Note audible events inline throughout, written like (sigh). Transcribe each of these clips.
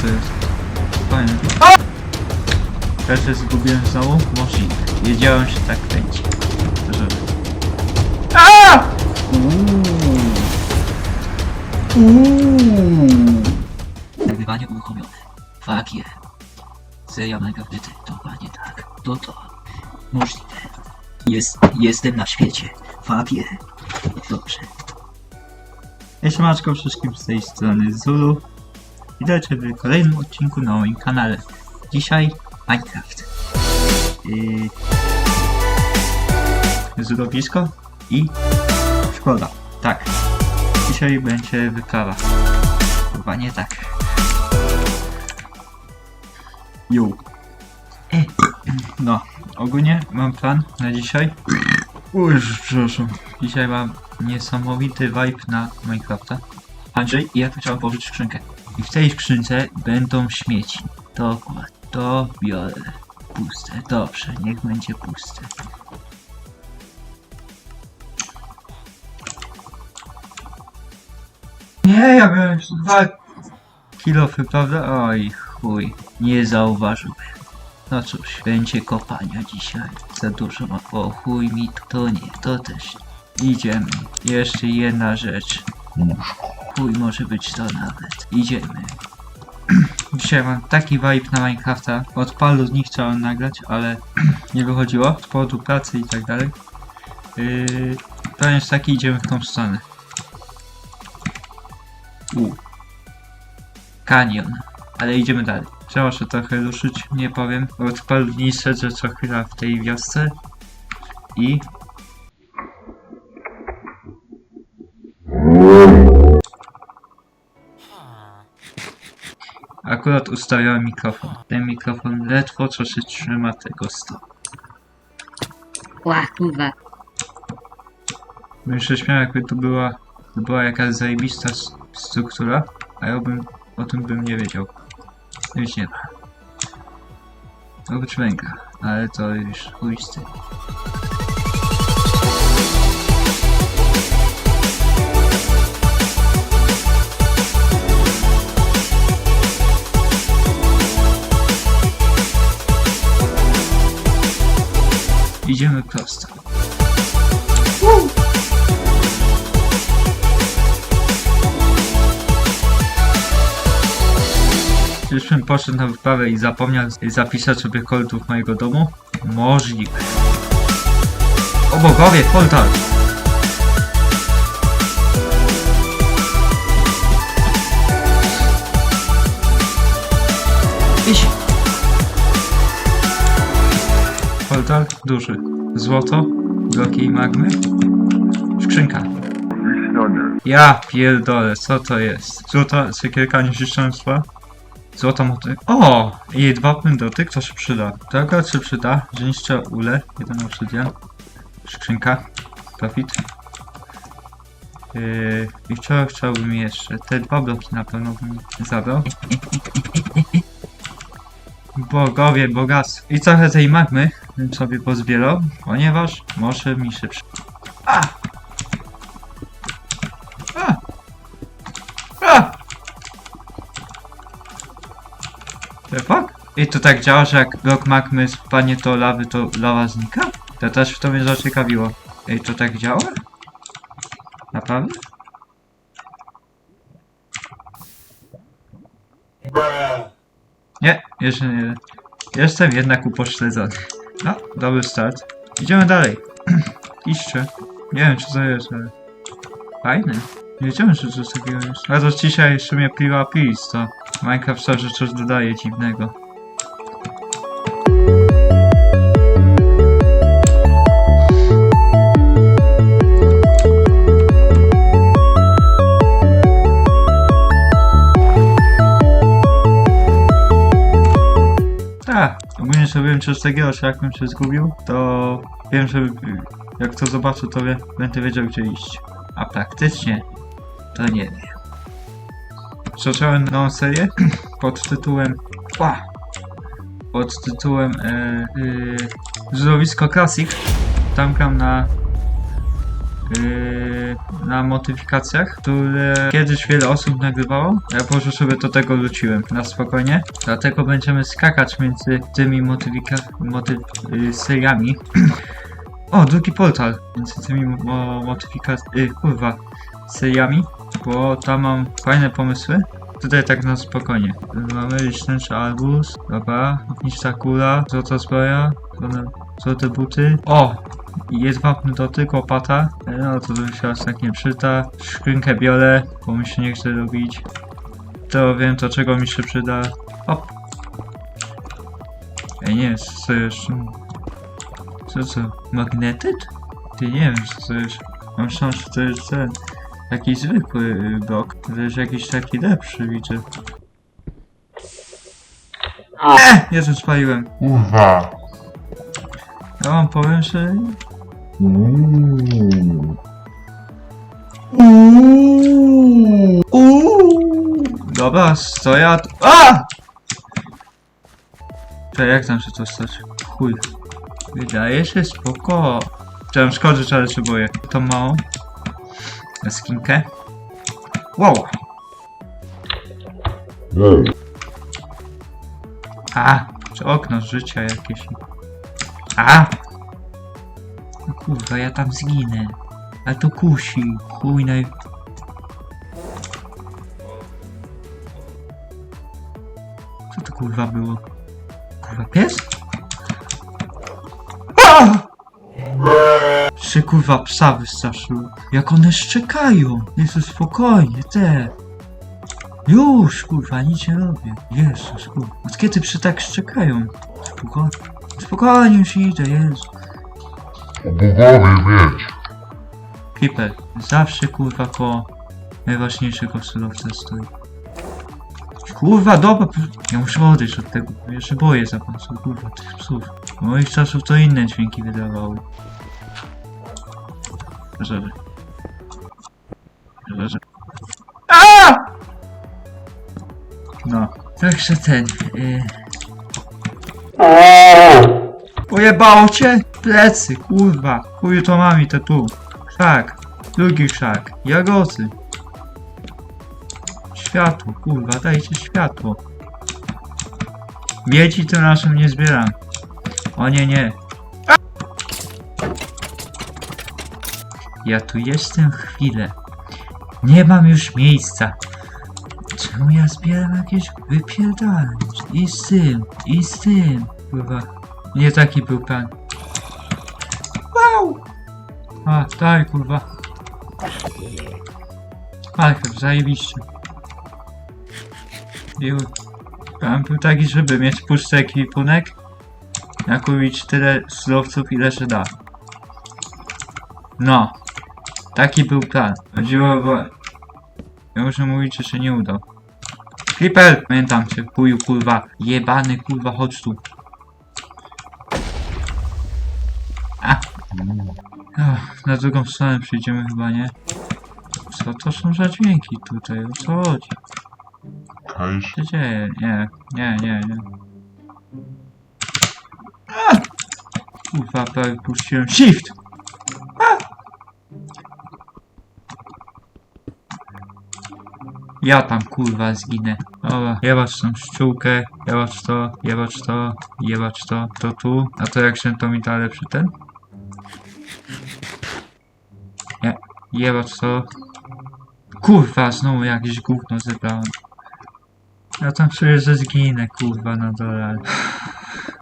co jest? Fajne. Się zgubiłem znowu? Możliwe. Wiedziałem, że tak będzie. Że... A! Nagrywanie uruchomione. Fuck yeah. Seria mega wtedy, dokładnie tak. To to. Możliwe. Jest, jestem na świecie. Fuck yeah. Dobrze. Siemaczko wszystkim z tej strony Zulu. Witajcie w kolejnym odcinku na moim kanale. Dzisiaj Minecraft. Yy... Zurowisko i szkoda. Tak. Dzisiaj będzie wyprawa. Chyba nie tak. Jo. E, No, ogólnie mam plan na dzisiaj. Uj, przepraszam. Dzisiaj mam niesamowity vibe na Minecrafta. Andrzej, i ja chciałem położyć skrzynkę. I w tej skrzynce będą śmieci. Dokładnie. To biorę. Puste. Dobrze, niech będzie puste. Nie, ja miałem dwa kilofy, prawda? Oj, chuj. Nie zauważyłem. No cóż, będzie kopania dzisiaj. Za dużo ma. O chuj mi to, to nie, to też. Idziemy. Jeszcze jedna rzecz. Chuj może być to nawet. Idziemy. Dzisiaj mam taki vibe na Minecrafta. Od paru dni chciałem nagrać, ale nie wychodziło. Z powodu pracy i tak dalej. Yy, jest taki, idziemy w tą stronę. U. Kanion. Ale idziemy dalej. Trzeba się trochę ruszyć, nie powiem. Od paru dni siedzę co chwila w tej wiosce. I... Akurat ustawiałem mikrofon. Ten mikrofon ledwo co się trzyma tego stołu. Ła, kurwa. Bym się śmiał jakby to była, to była jakaś zajebista struktura, a ja bym o tym bym nie wiedział. Już nie ma. Oprócz węgla, ale to już chuj z tym. Idziemy prosto. Już bym poszedł na wyprawę i zapomniał zapisać sobie kodów mojego domu? Możliwe. O bogowie, portal! Portal duży. Złoto, bloki i magmy. Skrzynka. Ja pierdolę, co to jest? Złota siekierka niezniszczalstwa? Złota motyk. O! Dwa dotyk, to się przyda. To akurat się przyda. że niszczę ule. Jeden obsydian. Skrzynka. Profit. Yy, I chciałbym jeszcze? Te dwa bloki na pewno bym zabrał. Bogowie, bogactwo. I trochę tej magmy bym sobie pozbierał, ponieważ może mi się przy... A! A! A! The fuck? I to tak działa, że jak blok magmy spadnie do lawy, to lawa znika? To też to mnie zaciekawiło. Ej, to tak działa? Naprawdę? Nie, jeszcze nie. Jestem jednak upośledzony. No, dobry start. Idziemy dalej. (clears throat) Iście. Nie wiem, czy to jest, ale... Fajne. Nie wiedziałem, że coś takiego jest. A to dzisiaj jeszcze mnie piła pis, to Minecraft zawsze coś dodaje dziwnego. Sobie wiem takiego, że jakbym się zgubił, to wiem, że jak to zobaczę, to wie, będę wiedział gdzie iść. A praktycznie to nie wiem. Zacząłem nową serię (clears throat) pod tytułem Ła! pod tytułem e, Żurowisko Classic. Tam gram na yy, na modyfikacjach, które kiedyś wiele osób nagrywało. Ja po prostu sobie do tego wróciłem na spokojnie. Dlatego będziemy skakać między tymi modyfika- modyf yy, seriami. (clears throat) o, drugi portal między tymi mo modyfikacjami, yy, kurwa, seriami, bo tam mam fajne pomysły. Tutaj tak na spokojnie. Mamy liczniejszy arbuz, dobra, ognisza kula, złota zbroja, złote buty. O! I Jest wapny dotyk, łopata. No to to się aż tak nie przyda. Szkrinkę biorę, bo mi się nie chce robić. To wiem, to czego mi się przyda. Hop. Ej, nie, co jeszcze? Co co? Magnetyt? Ty nie wiem, co to jest. Mam szansę, że to jest ten. Taki zwykły y, blok. To jest jakiś taki lepszy, widzę. E! Jezu, spaliłem. Kurwa. Ja wam powiem, że... Uuu. Uuu. Dobra, stoję. A! To jak tam się to stać? Chuj. Wydaje się spoko. Chciałem skoczyć, ale się boję. To mało. Na skinkę. Wow. Ej. A! Czy okno życia jakieś. A! No kurwa, ja tam zginę. A to kusi. Chuj naj... Co to kurwa było? Kurwa pies? A! Czy kurwa psa wystraszył? Jak one szczekają! Jezu, spokojnie, te! Już, kurwa, nic nie robię. Jezus, kurwa. Od kiedy psy tak szczekają? Spokojnie. Spokojnie już idę, Jezu. Obugowy mieć. Creeper, zawsze kurwa koło najważniejszego surowca stoi. Kurwa, dobra, ja muszę odejść od tego, bo ja się boję za pomocą, kurwa, tych psów. W moich czasów to inne dźwięki wydawały. Żeby. Żeby. A! No, także ten, y... Pojebało cię? Plecy, kurwa. Chuju to mami, to tu. Krzak. Drugi krzak. Jagody. Światło, kurwa, dajcie światło. Miedzi to naszym nie zbieram. O nie, nie. Ja tu jestem chwilę. Nie mam już miejsca. Czemu ja zbieram jakieś wypierdalać? I z tym, i z tym. Kurwa. Nie taki był plan. Wow! A, daj kurwa. Marchew, zajebiście. I plan był taki, żeby mieć pusty ekwipunek, nakupić tyle surowców, ile się da. No. Taki był plan. Chodziło, bo... Ja muszę mówić, że się nie udał. Creeper! Pamiętam cię, chuju kurwa. Jebany kurwa, chodź tu. Ach, na drugą stronę przyjdziemy chyba, nie? Co to są za dźwięki tutaj? O co chodzi? Cześć. Co się dzieje? Nie, nie, nie, nie. A! Kurwa, prawie puściłem shift! A! Ja tam kurwa zginę. Dobra, jebać tą ściółkę, jebać to, jebać to, jebać to, to tu. A to jak się to mi da lepszy ten? Jebać to. Kurwa, znowu jakieś gówno zebrałem. Ja tam czuję, że zginę, kurwa, na dole.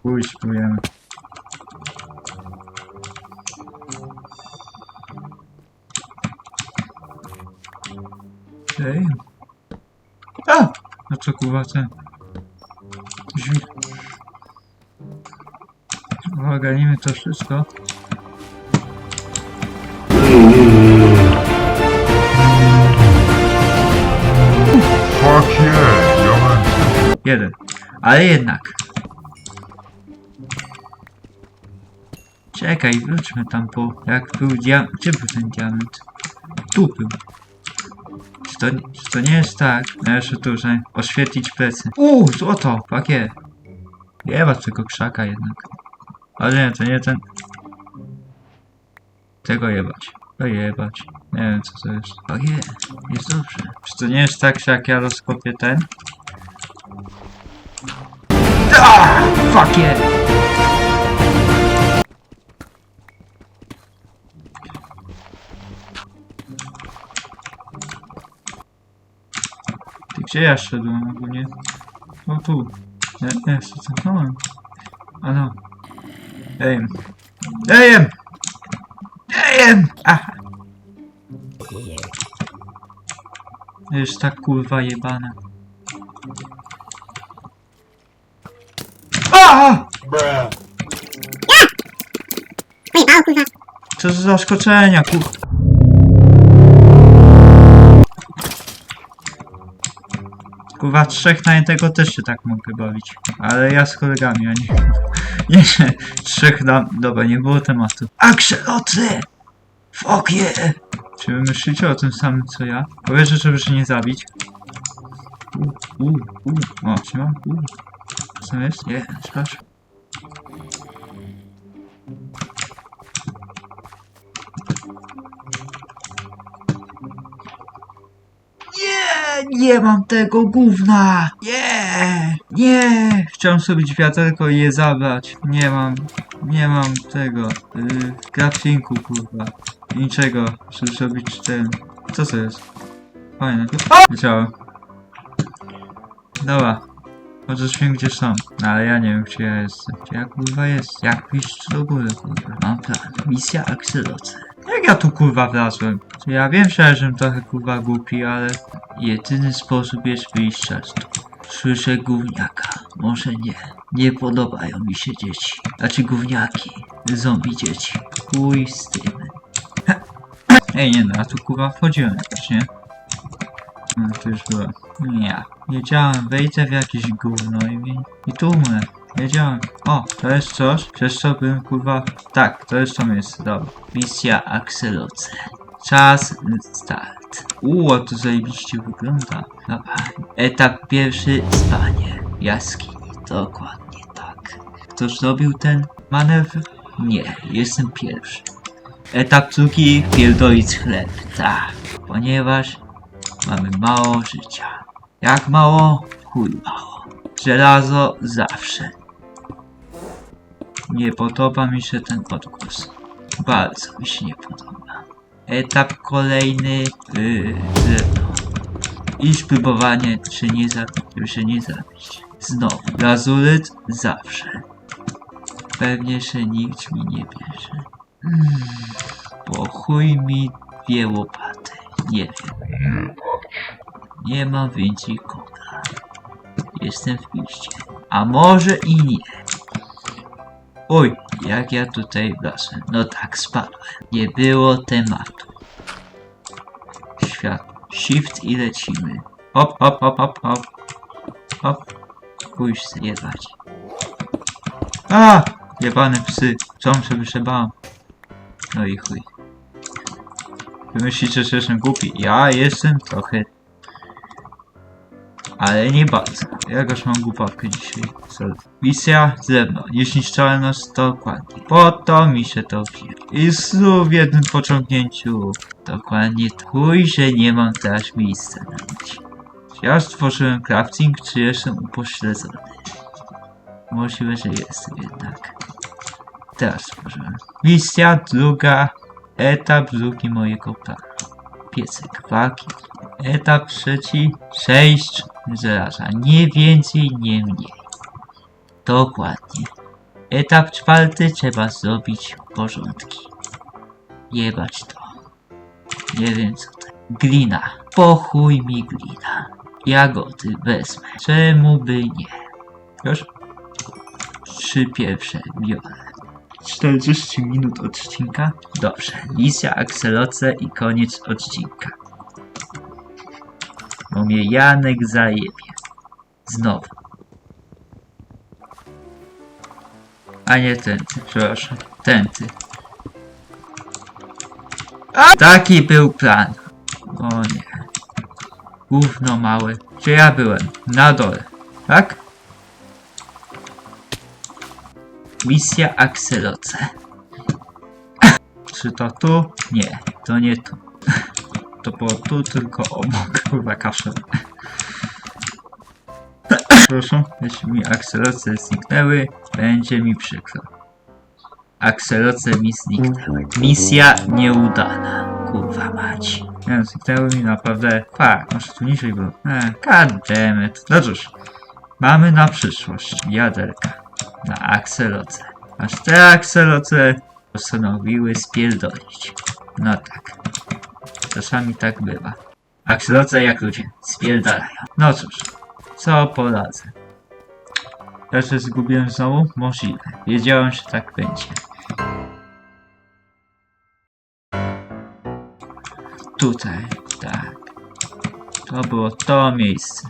Chuj, spróbujemy. Ej. A! No co kurwa ten? Drzwi. Ogarnijmy to wszystko. Jeden. Ale jednak. Czekaj, wróćmy tam po... Jak był diament... Gdzie był ten diament? Tu był. Czy to, czy to nie jest tak? No jeszcze tu, że oświetlić plecy. Uuu, złoto! Pakie. Jebać tego krzaka jednak. Ale nie, to nie ten... Tego jebać. Ojebać. Nie wiem co to jest. Oje, jest dobrze. Czy to nie jest tak, że jak ja rozkopię ten? Ah, fuck yeah! Ty gdzie ja szedłem ogólnie? O tu. Nie, nie, co to no. A no. Ejem. Ejem! Ejem! Aha. Jest tak kurwa jebana. Co za zaskoczenia, kurwa. Kurwa, trzech na jednego też się tak mogę bawić. Ale ja z kolegami, a nie... (laughs) Nie, nie. Trzech na... Dobra, nie było tematu. Akseloty! Fuck yeah! Czy wy myślicie o tym samym co ja? Powierzę, żeby się nie zabić. U, u, u. O, czy mam? U. Co jest? Nie, sprawdź. Nie, mam tego gówna! Nie, nie! Chciałem sobie wiaderko i je zabrać. Nie mam, nie mam tego, yy, craftingu kurwa. Niczego, żeby zrobić ten... Co to jest? Fajne. Wiedziałem. Dobra. Chociaż wiem gdzie są. No ale ja nie wiem gdzie ja jestem. Gdzie ja kurwa jest? Jak iść do góry kurwa? Mam plan. Misja Axeloce. Jak ja tu kurwa wlazłem? Ja wiem, że jestem trochę kurwa głupi, ale... Jedyny sposób jest z tu. Słyszę gówniaka. Może nie. Nie podobają mi się dzieci. Znaczy gówniaki. Zombie dzieci. Chuj z tym. Ej, nie no, ja tu kurwa wchodziłem jakoś, nie? No, to już było. Nie. Wiedziałem, wejdę w jakieś gówno i, i tu umrę. Wiedziałem. O, to jest coś, przez co bym kurwa... Tak, to jest to miejsce, dobra. Misja Axeloce. Czas start. Uuu, to zajebiście wygląda. Dobra. Etap pierwszy, spanie. Jaskini, dokładnie tak. Ktoś zrobił ten manewr? Nie, jestem pierwszy. Etap drugi, pierdolić chleb, tak. Ponieważ mamy mało życia. Jak mało? Chuj mało. Żelazo zawsze. Nie podoba mi się ten odgłos. Bardzo mi się nie podoba. Etap kolejny, yy. I spróbowanie, czy nie zabić, się nie zabić. Znowu, lazuryt zawsze. Pewnie, że nikt mi nie bierze. Hmm, bo chuj mi dwie łopaty. Nie wiem. Nie mam więcej koga. Jestem w piście. A może i nie. Oj, jak ja tutaj wlazłem. No tak, spadłem. Nie było tematu. Świat. Shift i lecimy. Hop, hop, hop, hop, hop. Hop. Pójść zjebać. A! Jebane psy. Co on sobie przebałam? No i chuj. Wy myślicie, że jestem głupi. Ja jestem trochę. Ale nie bardzo. Jakoś mam głupawkę dzisiaj. Sorry. Misja drewno. Niezniszczalność dokładnie. Po to mi się to wzięło. I znów w jednym pociągnięciu. Dokładnie. Chuj, że nie mam teraz miejsca na nic. Czy ja stworzyłem crafting, czy jestem upośledzony? Możliwe, że jestem jednak. Teraz stworzyłem. Misja druga. Etap drugi mojego planu. Piecek walki. Etap trzeci. Sześć żelaza. Nie więcej, nie mniej. Dokładnie. Etap czwarty. Trzeba zrobić porządki. Jebać to. Nie wiem co to. Glina. Pochuj mi glina. Jagody wezmę. Czemu by nie? Już? Trzy pierwsze biorę. 40 minut odcinka? Dobrze. Misja Akseloce i koniec odcinka. Bo mnie Janek zajebie. Znowu. A nie tęty, przepraszam. Tęty. Taki był plan. O nie. Gówno małe. Gdzie ja byłem? Na dole. Tak? Misja Akseloce. Czy to tu? Nie, to nie tu. To było tu, tylko obok. (laughs) Kurwa, kaszel. Proszę, jeśli mi akselocje zniknęły, będzie mi przykro. Akselocje mi zniknęły. Misja nieudana. Kurwa mać. Nie, zniknęły mi naprawdę. Fuck, może tu niżej było. Eh, god damn it. No cóż, mamy na przyszłość jaderka. Na akseloce. Aż te akseloce postanowiły spierdolić. No tak. Czasami tak bywa. Akseloce jak ludzie. Spierdalają. No cóż, co poradzę. Ja się zgubiłem znowu? Możliwe. Wiedziałem, że tak będzie. Tutaj, tak. To było to miejsce.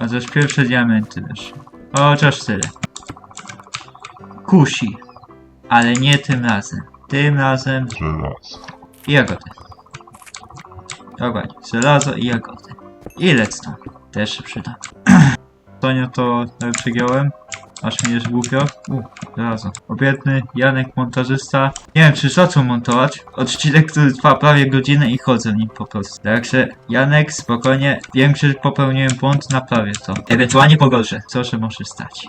A też pierwsze diamenty też. Chociaż tyle. Kusi. Ale nie tym razem. Tym razem Żelazo. jagody. Dokładnie. Żelazo i jagody. I lecą. Też się przyda. (clears throat) Tonia to przegiąłem. Aż mi jest głupio. U, żelazo. Obietny Janek montażysta. Nie wiem czy zaczął montować. Odcinek, który trwa prawie godzinę i chodzę nim po prostu. Także Janek, spokojnie. Wiem, że popełniłem błąd, naprawię to. Ewentualnie pogorszę. Co się może stać.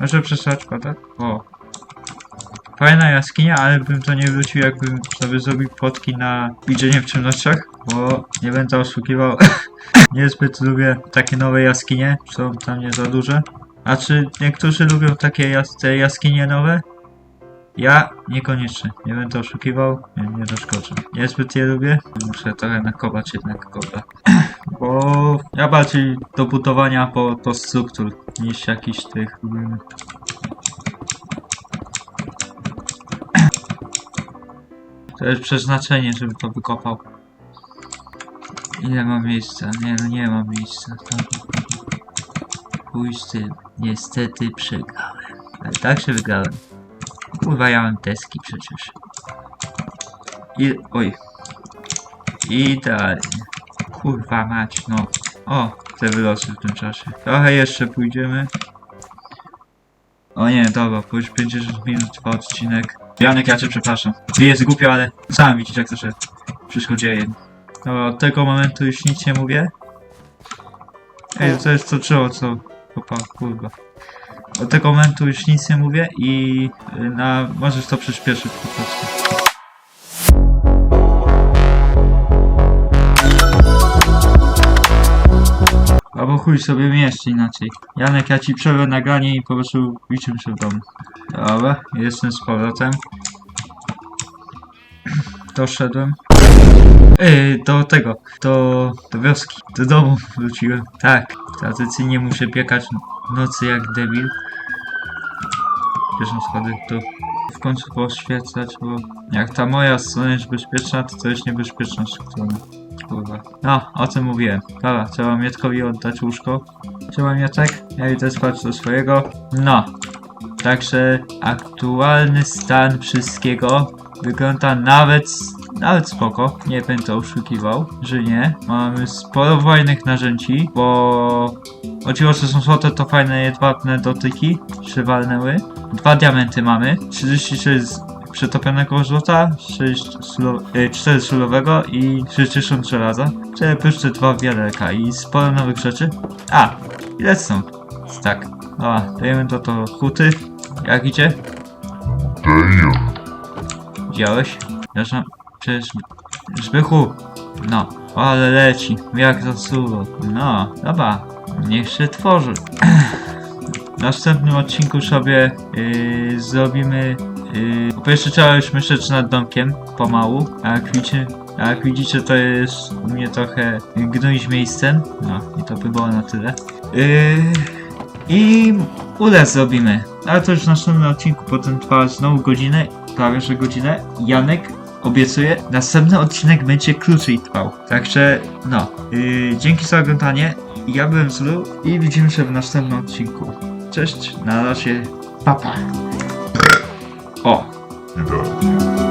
Może przesłać tak? O. Fajna jaskinia, ale bym to nie wrócił, jakbym sobie zrobił plotki na widzenie w ciemnościach, bo nie będę oszukiwał. (laughs) Niezbyt lubię takie nowe jaskinie, są tam nie za duże. A czy niektórzy lubią takie jas te jaskinie nowe? Ja niekoniecznie, nie będę oszukiwał, nie, nie doszkodzę. Niezbyt je lubię, muszę trochę nakopać jednak kobra. (clears throat) Bo ja bardziej do budowania po, po struktur niż jakiś tych mm, To jest przeznaczenie, żeby to wykopał. Ile mam miejsca? Nie, no nie mam miejsca. To... Tym. Niestety przegrałem. Ale tak się wygrałem. Kurwa, ja mam deski przecież. I... Oj. Idealnie. Kurwa mać, no. O, te wylosy w tym czasie. Trochę jeszcze pójdziemy. O nie, dobra, bo już 50 minut trwa odcinek. Janek, ja cię przepraszam. Jest głupio, ale sam widzisz jak to się wszystko dzieje. Dobra, od tego momentu już nic nie mówię. Ej, to jest to drzewo, co... Opa, kurwa. Od tego momentu już nic nie mówię i y, na... możesz to przyspieszyć po prostu. Chuj sobie jeszcze inaczej. Janek, ja ci przerwę nagranie i po prostu widzimy się w domu. Dobra, jestem z powrotem. (clears throat) Doszedłem. Ej, do tego, do, do wioski, do domu wróciłem. Tak, tradycyjnie muszę biegać nocy jak debil. Bierzemy schody tu. W końcu poświecać, bo jak ta moja strona jest bezpieczna, to to jest niebezpieczna strona. No, o tym mówiłem. Dobra, trzeba Mietkowi oddać łóżko. Trzeba Mietek, ja idę spać do swojego. No. Także aktualny stan wszystkiego wygląda nawet, nawet spoko. Nie będę oszukiwał, że nie. Mamy sporo fajnych narzędzi, bo chodziło, że są złote to fajne jedwabne dotyki, walnęły. Dwa diamenty mamy, 36 przetopionego złota, 6 sulo, y, 4 sulowego i 60 żelaza. Czyli pyszcze dwa wiaderka i sporo nowych rzeczy. A, i lecą. Tak. Dobra, dajemy to to huty. Jak idzie? Damn. Widziałeś? Zresztą, przecież... Zbychu! No, ale leci, jak zasuwa. No, dobra, niech się tworzy. (clears throat) W następnym odcinku sobie yy, zrobimy... Yy, po pierwsze trzeba już myśleć nad domkiem, pomału. A jak widzicie, a jak widzicie to jest u mnie trochę gnój miejscem. No, i to by było na tyle. Yy, I ulę zrobimy. Ale to już w następnym odcinku, potem trwa znowu godzinę, prawie że godzinę. Janek obiecuje, następny odcinek będzie krócej trwał. Także, no. Yy, dzięki za oglądanie. Ja byłem Zulu i widzimy się w następnym odcinku. Cześć, na razie, papa. O, Idealnie.